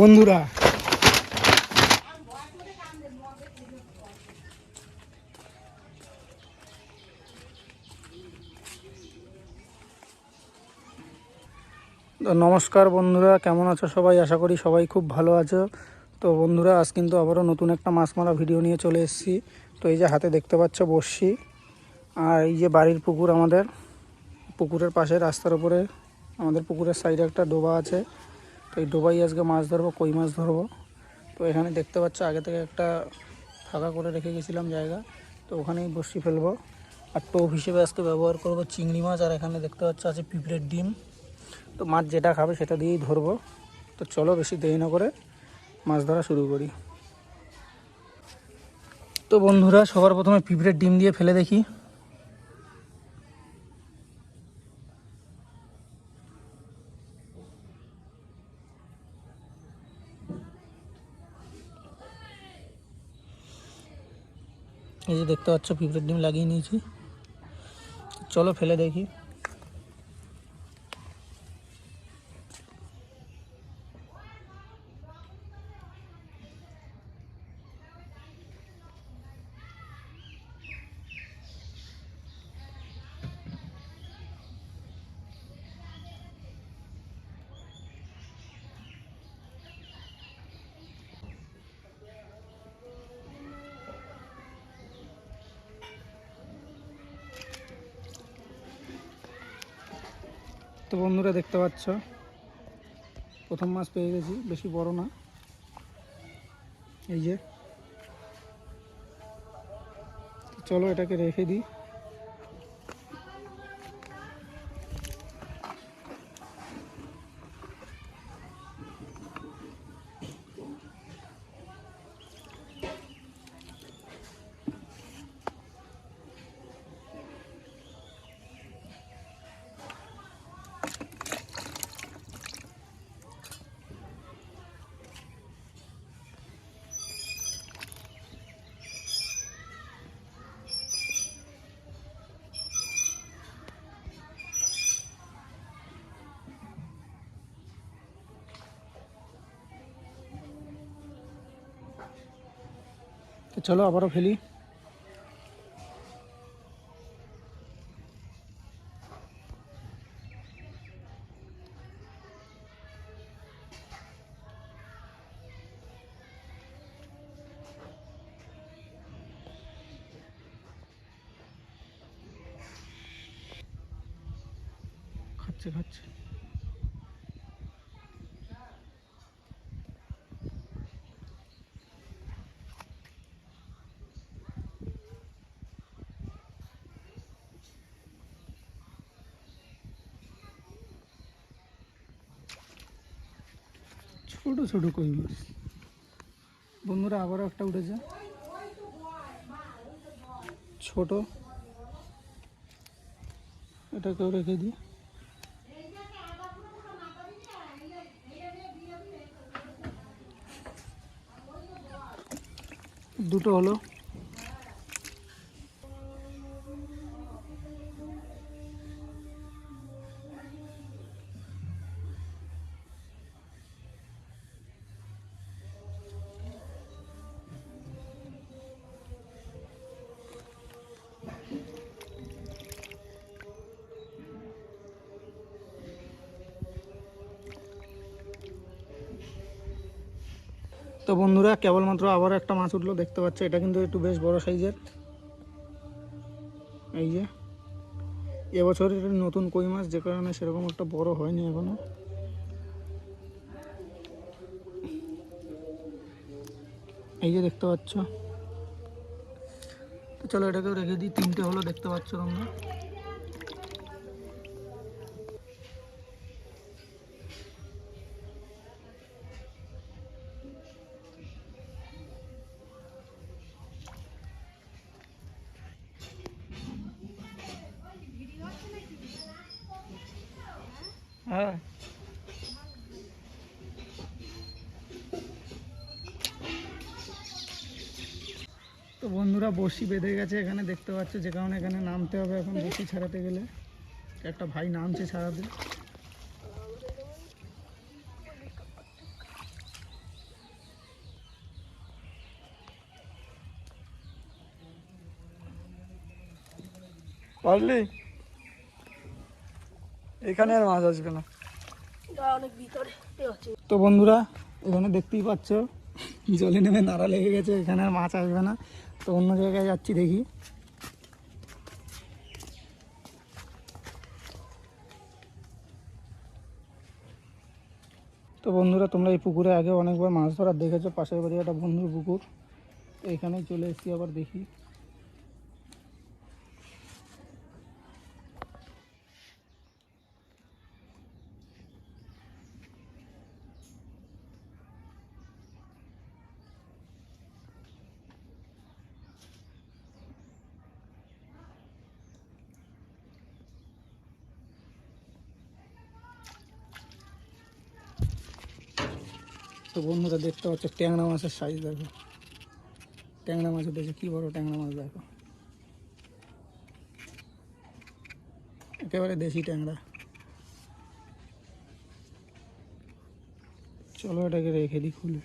বন্ধুরা। নমস্কার বন্ধুরা, কেমন আছো সবাই? আশা করি সবাই খুব ভালো আছো। তো বন্ধুরা, আজ কিন্তু আবারও নতুন একটা মাছ মারা ভিডিও নিয়ে চলে এসেছি। তো এই যে হাতে দেখতে পাচ্ছ বর্ষি আর এই যে বাড়ির পুকুর আমাদের, পুকুরের পাশে রাস্তার উপরে, আমাদের পুকুরের সাইডে একটা ডোবা আছে। তো এই ডোবাই আজকে মাছ ধরবো, কই মাছ ধরবো। তো এখানে দেখতে পাচ্ছ, আগে থেকে একটা ফাঁকা করে রেখে গেছিলাম জায়গা। তো ওখানেই বসি ফেলব। আর টোপ হিসেবে আজকে ব্যবহার করব চিংড়ি মাছ, আর এখানে দেখতে পাচ্ছ আছে পিঁপড়ের ডিম। তো মাছ যেটা খাবে সেটা দিয়েই ধরবো। তো চলো বেশি দেরি না করে মাছ ধরা শুরু করি। তো বন্ধুরা, সবার প্রথমে পিঁপড়ের ডিম দিয়ে ফেলে দেখি। এই যে দেখতে পাচ্ছ পিঁপড়ের ডিম লাগিয়ে নিয়েছি চলো ফেলে দেখি তো বন্ধুরা দেখতে পাচ্ছ, প্রথম মাছ পেয়ে গেছি, বেশি বড় না। এই যে। চলো এটাকে রেখে দিই। চলো আবারও ফেলি খাচ্ছে খাচ্ছে ছোট ছোট কই মাছ বন্ধুরা আবারও একটা উঠেছে। ছোট। এটাকেও রেখে দিই। দুটো হলো। তো বন্ধুরা, কেবলমাত্র আবার একটা মাছ উঠল, দেখতে পাচ্ছ? এটা কিন্তু একটু বেশ বড় সাইজের। এই যে, এবছর এটা নতুন কই মাছ, যে কারণে সেরকম একটা বড় হয়নি এখনও। এই যে দেখতে পাচ্ছ? তো চলো এটাকেও রেখে দিই, তিনটে হলো, দেখতে পাচ্ছ তোমরা? হ্যাঁ। তো বন্ধুরা বসি বেঁধে গেছে এখানে, দেখতে পাচ্ছ যে কারণে এখানে নামতে হবে এখন বসি ছাড়াতে গেলে। একটা ভাই নামছে ছাড়াতে পারলি? এখানে আর মাছ আসবে না। তো বন্ধুরা এখানে দেখতেই পাচ্ছ জলে নেমে নাড়া লেগে গেছে এখানে আর মাছ আসবে না। তো অন্য জায়গায় যাচ্ছি দেখি। তো বন্ধুরা তোমরা এই পুকুরে আগে অনেকবার মাছ ধরার দেখেছ পাশের বাড়ি একটা বন্ধুর পুকুর। তো এখানেই চলে এসেছি আবার দেখি। তো বন্ধুরা দেখতে পাচ্ছ, ট্যাংরা মাছের সাইজ দেখো। ট্যাংরা মাছ উঠেছে কী বড় ট্যাংরা মাছ দেখো। একেবারে দেশি ট্যাংরা। চলো এটাকে রেখে দিই খুলে।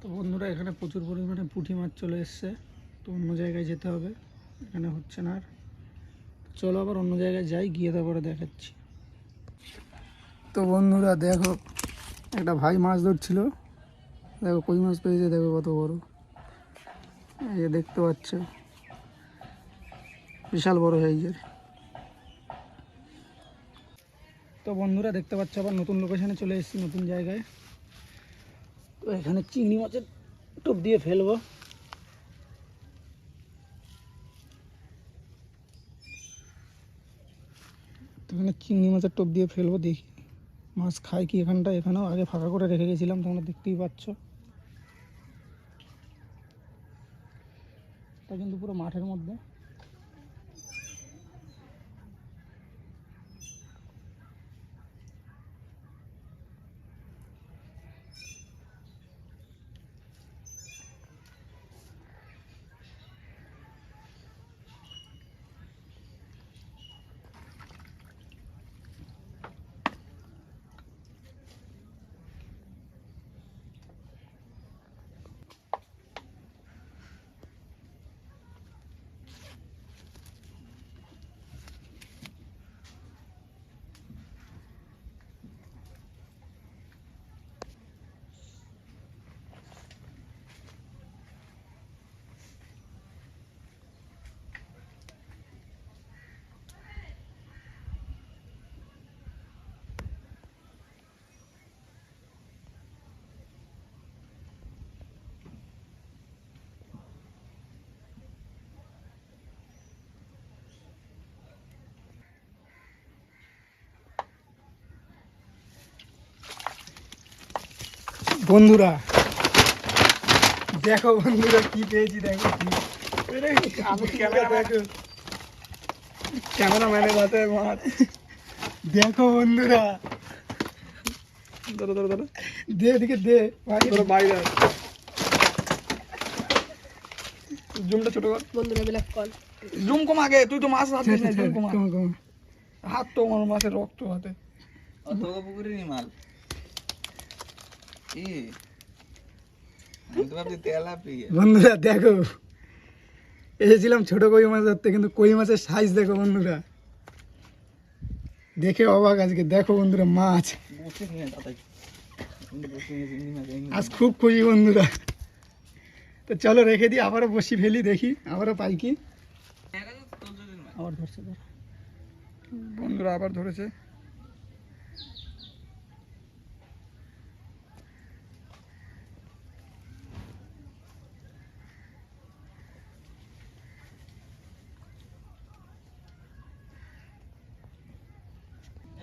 তো বন্ধুরা, এখানে প্রচুর পরিমাণে পুঁটি মাছ চলে এসছে। তো অন্য জায়গায় যেতে হবে, এখানে হচ্ছে না আর। চলো আবার অন্য জায়গায় যাই, গিয়ে তারপরে দেখাচ্ছি। তো বন্ধুরা, দেখো, একটা ভাই মাছ ধরছিল। দেখো, কই মাছ পেয়েছে, দেখো কত বড়। এই যে দেখতে পাচ্ছ, বিশাল বড় সাইজের। তো বন্ধুরা, দেখতে পাচ্ছ, আবার নতুন লোকেশনে চলে এসেছি, নতুন জায়গায়। এখানে চিংড়ি মাছের টোপ দিয়ে ফেলব। তো এখানে চিংড়ি মাছের টোপ দিয়ে ফেলব, দেখি মাছ খায় কি এখানটা এখানেও আগে ফাঁকা করে রেখে গেছিলাম, তোমরা দেখতেই পাচ্ছ। এটা কিন্তু পুরো মাঠের মধ্যে। বন্ধুরা দেখো বন্ধুরা কি পেয়েছি দেখো কি। ক্যামেরা দেখো ক্যামেরাম্যানের হাতে মাছ দেখো বন্ধুরা। ধরো ধরো ধরো। দে এদিকে দে। ভাই। ধরো বাইরে জুমটা ছোট কর। বন্ধুরা ব্ল্যাক কল জুম কম আগে তুই তো মাছ হাত জুম কমা। কমা, কমা। হাত তো আমার মাছের রক্ত হাতে। তোকে পুকুরেরই মাল। কি? বন্ধুরা দেখো। এসেছিলাম ছোট কই মাছ ধরতে কিন্তু কই মাছের সাইজ দেখো বন্ধুরা। দেখে অবাক আজকে। দেখো বন্ধুরা মাছ। আজ খুব খুশি বন্ধুরা। তো চলো রেখে দিই আবারও বসি ফেলি দেখি আবারও পাই কি? আবার ধরছে বন্ধুরা আবার ধরেছে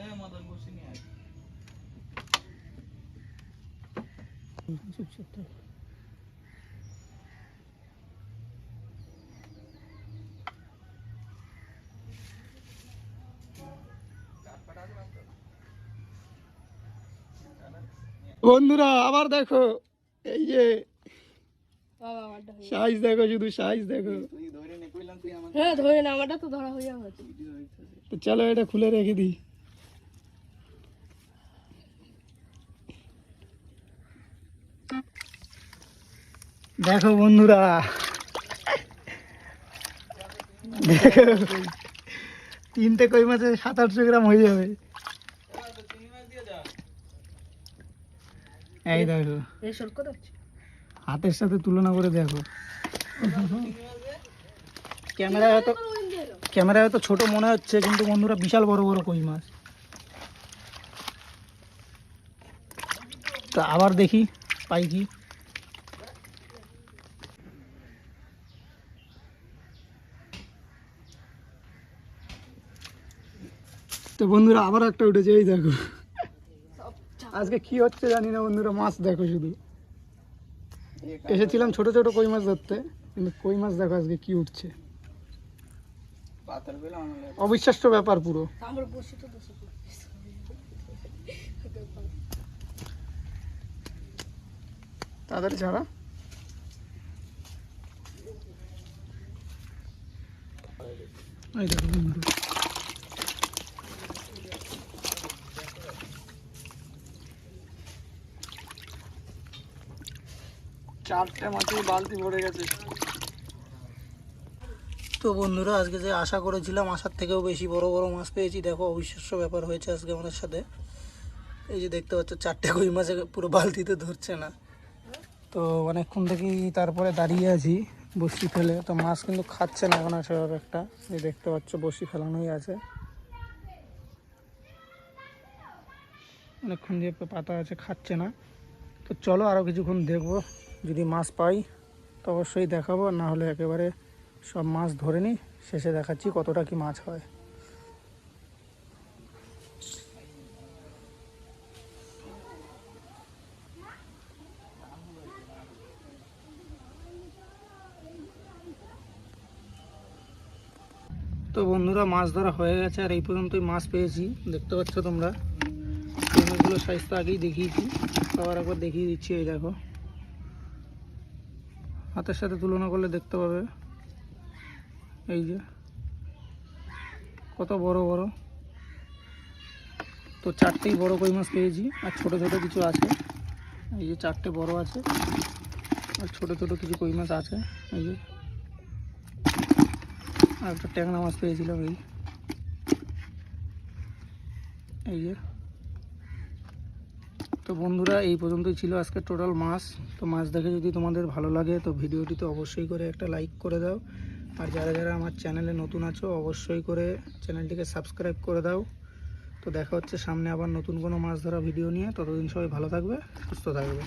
এ মদন বসে নিয়ে আয় থাক। বন্ধুরা আবার দেখো এই যে সাইজ দেখো শুধু সাইজ দেখো। হ্যাঁ ধরে না আমারটা তো ধরা হয়ে যাবে। তো চলো এটা খুলে রেখে দিই। দেখো বন্ধুরা। দেখো। তিনটে কই মাছে সাত আটশো গ্রাম হয়ে যাবে। এই দেখো। হাতের সাথে তুলনা করে দেখো। ক্যামেরায় হয়তো ক্যামেরায় হয়তো ছোট মনে হচ্ছে, কিন্তু বন্ধুরা বিশাল বড় বড় কই মাছ। তো আবার দেখি, পাই কি। তো বন্ধুরা আবার একটা উঠেছে, এই দেখো। আজকে কি হচ্ছে জানি না বন্ধুরা, মাছ দেখো শুধু। এসেছিলাম ছোট ছোট কই মাছ ধরতে, কিন্তু কই মাছ দেখো আজকে কি উঠছে। অবিশ্বাস্য ব্যাপার পুরো। আমার বসে তো বসে তাড়াতাড়ি ছাড়া। এই দেখো চারটে মাছের বালতি ভরে গেছে। তো বন্ধুরা, আজকে যে আশা করেছিলাম, আশার থেকেও বেশি বড় বড় মাছ পেয়েছি। দেখো, অবিশ্বাস্য ব্যাপার হয়েছে আজকে আমাদের সাথে। এই যে দেখতে পাচ্ছ, চারটে কই মাছ পুরো বালতিতে ধরছে না। তো অনেকক্ষণ থেকেই তারপরে দাঁড়িয়ে আছি বসি ফেলে। তো মাছ কিন্তু খাচ্ছে না এখন সেভাবে একটা। এই দেখতে পাচ্ছ, বসি ফেলানোই আছে। অনেকক্ষণ যে পাতা আছে, খাচ্ছে না। তো চলো আরও কিছুক্ষণ দেখব। যদি মাছ পাই, তো অবশ্যই দেখাবো না হলে একেবারে সব মাছ ধরে নিই, শেষে দেখাচ্ছি কতটা কি মাছ হয়। তো বন্ধুরা, মাছ ধরা হয়ে গেছে, আর এই পর্যন্তই মাছ পেয়েছি। দেখতে পাচ্ছ তোমরা এই মাছগুলো সাইজ তো আগেই দেখিয়েছি, আবার একবার দেখিয়ে দিচ্ছি, এই দেখো। হাতের সাথে তুলনা করলে দেখতে পাবে। এই যে। কত বড় বড়। তো চারটেই বড় কই মাছ পেয়েছি, আর ছোট ছোট কিছু আছে। এই যে চারটে বড় আছে, আর ছোট ছোট কিছু কই মাছ আছে। এই যে। আর একটা ট্যাংরা মাছ পেয়েছিলাম এই। এই যে। তো বন্ধুরা, এই পর্যন্তই ছিল আজকে টোটাল মাছ। তো মাছ দেখে যদি তোমাদের ভালো লাগে, তো ভিডিওটি তো অবশ্যই করে একটা লাইক করে দাও। আর যারা যারা আমার চ্যানেলে নতুন আছো, অবশ্যই করে চ্যানেলটিকে সাবস্ক্রাইব করে দাও। তো দেখা হচ্ছে সামনে আবার নতুন কোনো মাছ ধরা ভিডিও নিয়ে। ততদিন সবাই ভালো থাকবে, সুস্থ থাকবে।